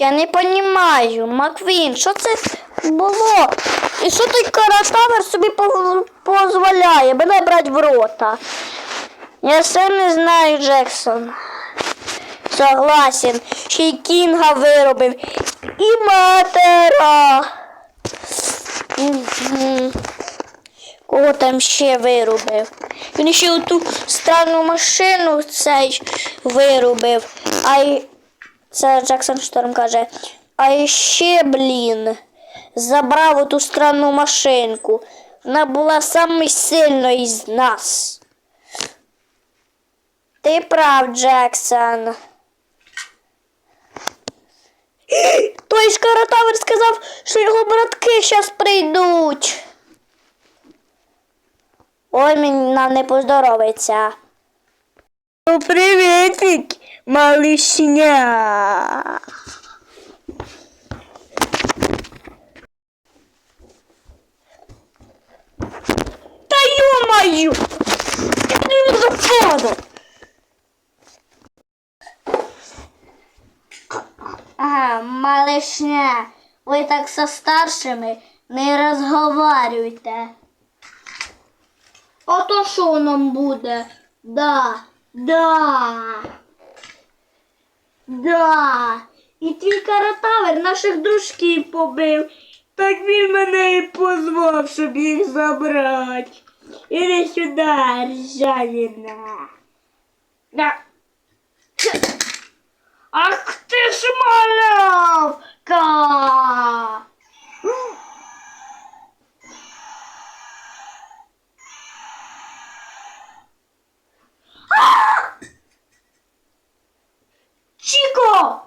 Я не розумію, Маквін, що це було? І що той каратавер собі дозволяє мене брати в рота? Я все не знаю, Джексон. Согласен, ще й Кінга виробив. І матера. Кого там ще виробив? Він ще оту странну машину цей виробив. А й це Джексон Шторм каже. А ще, блін, забрав оту странну машинку. Вона була самою сильною із нас. Ти прав, Джексон. Той ж каратавер сказав, що його братки зараз прийдуть. Ой, мені нам не поздоровиться. Ну, приветик, малышня. Та ё-моё! Я не западу. Ага, малышня, ви так со старшими не розговарюйте. А то що нам буде? Да, да. Да. І твій каратавер наших дружків побив. Так він мене і позвав, щоб їх забрати. Іди сюди, ржавіна. Да. Ах ти ж малявка! Чіко!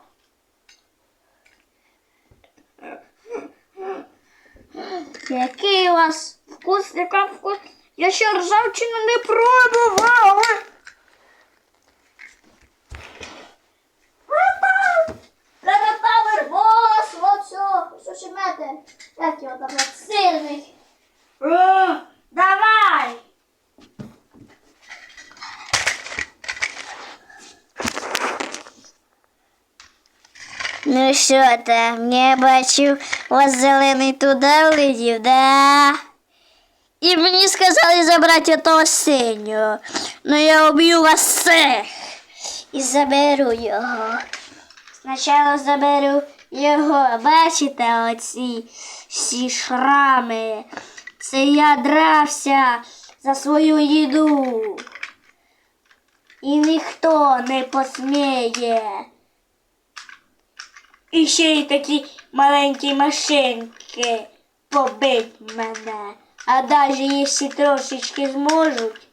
Який у вас вкус, яка вкус? Я ще ржавчину не пробувала. Каратавер, бос, вот все, що чимете. Як його там сильний? О, давай! Ну що там, я бачу, у вас зелений туди влетів, да? І мені сказали забрати того синього. Ну я об'ю вас всіх і заберу його. Спочатку заберу його. Бачите оці всі шрами. Це я дрався за свою їду. І ніхто не посміє. І ще й такі маленькі машинки побить мене. А навіть якщо трошечки зможуть,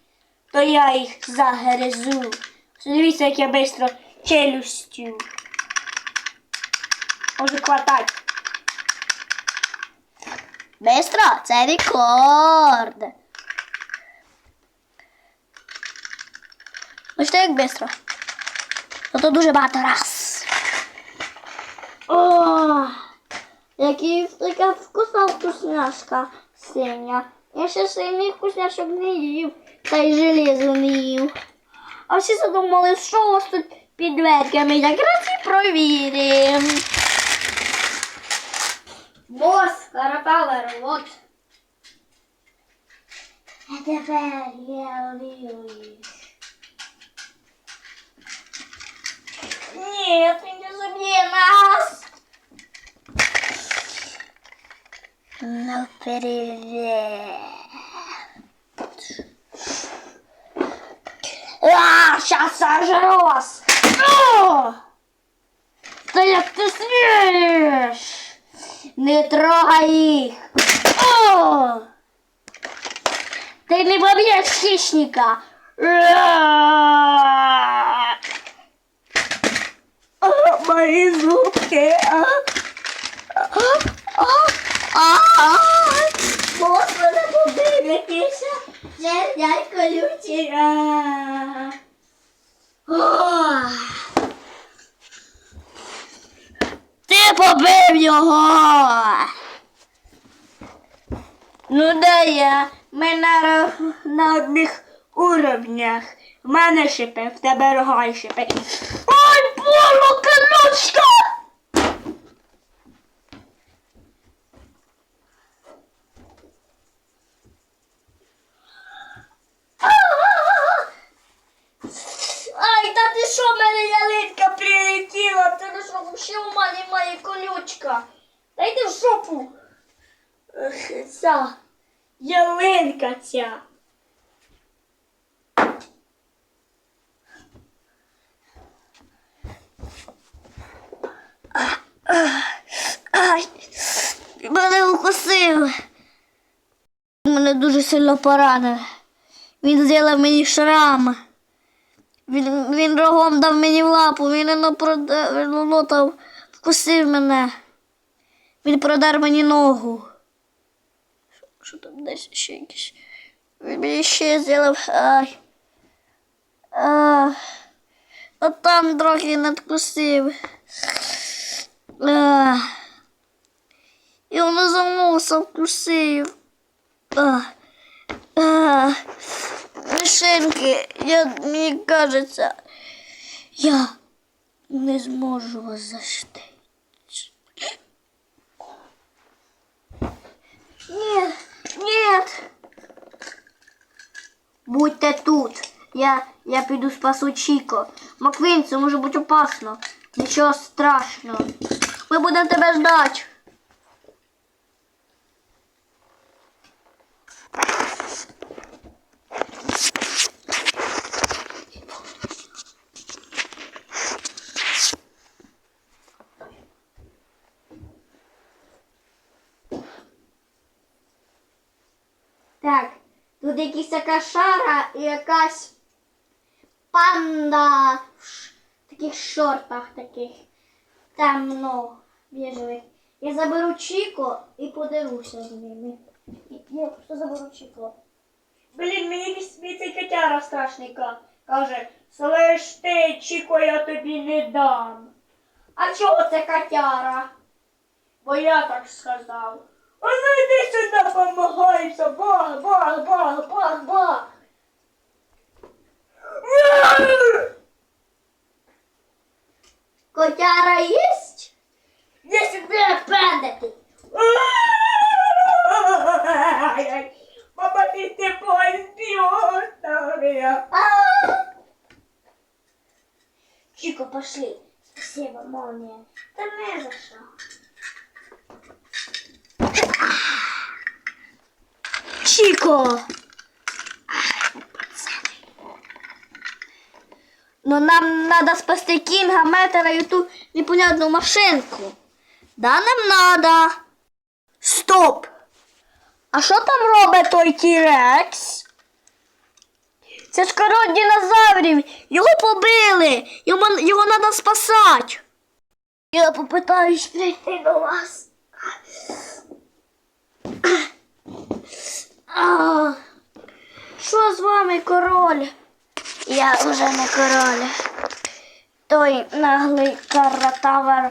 то я їх загризу. Дивіться, як я швидко челюстю. Можу хватати. Бистро, це рекорд. Так як бистро. Ото дуже багато раз. О, який така вкусна вкусняшка синя. Я ще синіх вкусняшок не їв, та й железо не їв. А всі задумали, що у вас тут під дверками. Якраз і провіримо. Бос, карапалер, вот. А тепер я ліюсь. Нет, він не заб'є нас. Ну, привет. А, сейчас сожру вас. О! Та як ти смієш? Не трогай їх. О! Ти не поб'єш хищника. А, Мої зубки. А, а, а. Господи, побив якийсь дядько лютий. Ти побив його. Ну да я. Ми на, на одних уровнях. В мене шипи, в тебе рога й шипи. Ой, Боже, колючка! Ще у мене має колючка. Та йди в жопу. Ця ялинка ця. Ай, мене укусив. Мене дуже сильно поранив. Він зробив мені шрам. Він, він рогом дав мені лапу, він не прода- він лотав, вкусив мене. Він продар мені ногу. Що, що там десь ще якісь? Він мені ще зробив. Ай. А, а там трохи надкусив. А, і воно за носа вкусив. А, а, Мишеньки, я, мені кажеться, я не зможу вас защитити. Ні, ні. Будьте тут. Я, я піду спасу Чіко. Маквін, це може бути опасно. Нічого страшного. Ми будемо тебе ждати. Так, тут якась така шара і якась панда в таких шортах таких темно біжевих. Я заберу Чіко і подеруся з ними. Я просто заберу Чіко. Блін, мені мій цей котяра страшний ка- каже, слиш ти, Чіко, я тобі не дам. А чого це котяра? Бо я так сказав. Ну йди сюди, помагайся, бах, бах, бах, бах, бах. Котяра єсть? Я себе пендати. Мама, ты te пойдешь, Чико, пошли. Спасибо, молния. Да не за что. Чико! Но нам надо спасти Кинга, Метера и ту непонятную машинку. Да, нам надо. Стоп! А що там робить той Тірекс? Це ж король динозаврів. Його побили. Йому, його треба спасати. Я попитаюсь прийти до вас. А, Що з вами, король? Я вже не король. Той наглий каратавер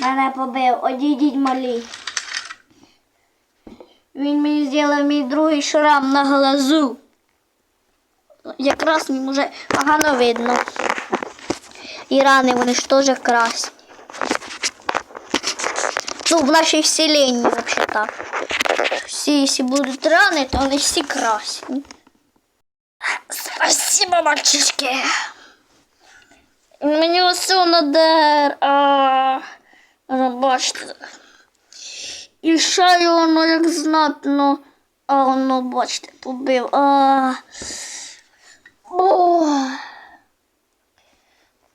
мене побив. Одійдіть малі. Він мені зробив мій другий шрам на глазу. Якраз мені вже погано видно. І рани вони ж теж красні. Ну, в нашій вселенні, взагалі так. Всі, якщо будуть рани, то вони всі красні. Спасибо, мальчишки. Мені усе надер. А, ну, бачите. І ще воно як знатно. А воно, бачите, побив. А, о.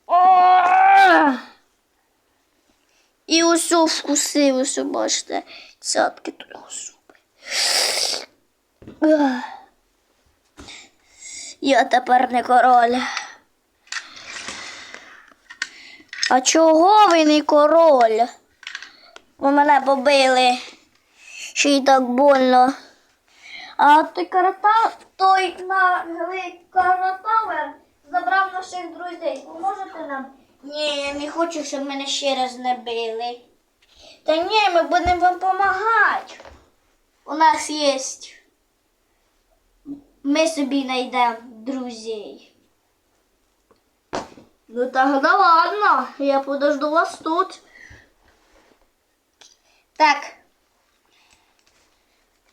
О. І усе вкусив, усе, бачите, цятки тут зуби. Я тепер не король. А чого ви не король? Ви мене побили. Ще й так больно. А той карата, той наглий каратавер забрав наших друзей. Поможете нам? Ні, я не хочу, щоб мене ще раз не били. Та ні, ми будемо вам допомагати. У нас є. Ми собі знайдемо друзей. Ну так, да ладно, я подожду вас тут. Так.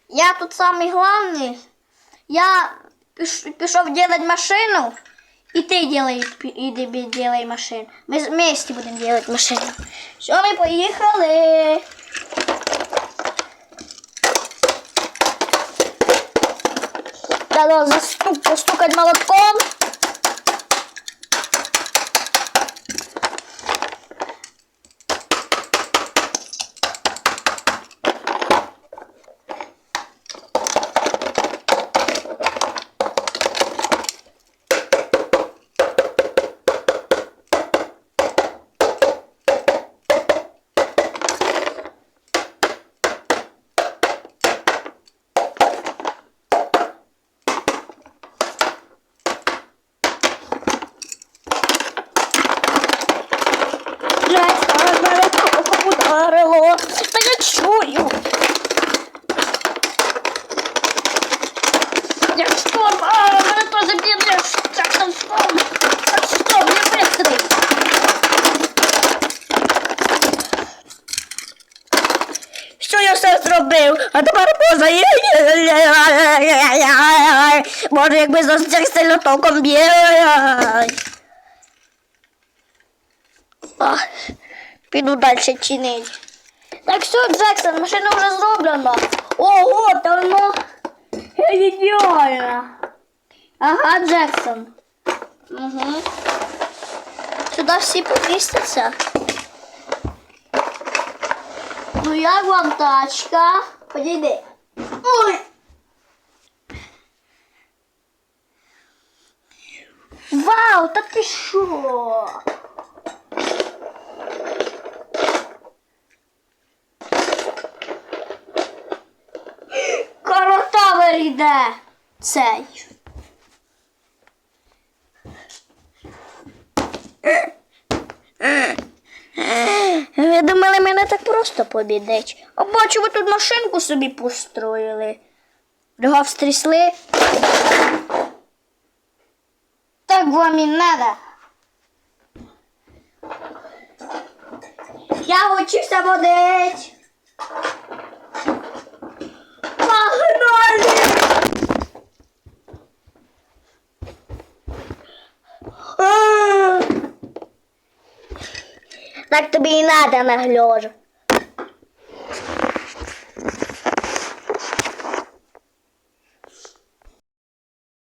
Я тут самый главный. Я пішов делать машину И ты делай, и ты делай машину. Мы вместе будем делать машину. Все, мы поехали. Надо застук, постукать молотком. Все зробив? А тепер поза. Може, якби за сильно током б'є. Піду далі чинити. Так все, Джексон, машина вже зроблена. Ого, та воно ідеально. Ага, Джексон. Угу. Сюди всі помістяться. Ну як вам тачка? Подійди. Ой. Вау, та ти що? Коротавер іде цей. Ви думали, мене так просто побідить. А бачу, ви тут машинку собі построїли. Його встрісли. Так вам і надо. Я учуся водить. Так тобі і надо нагляжу.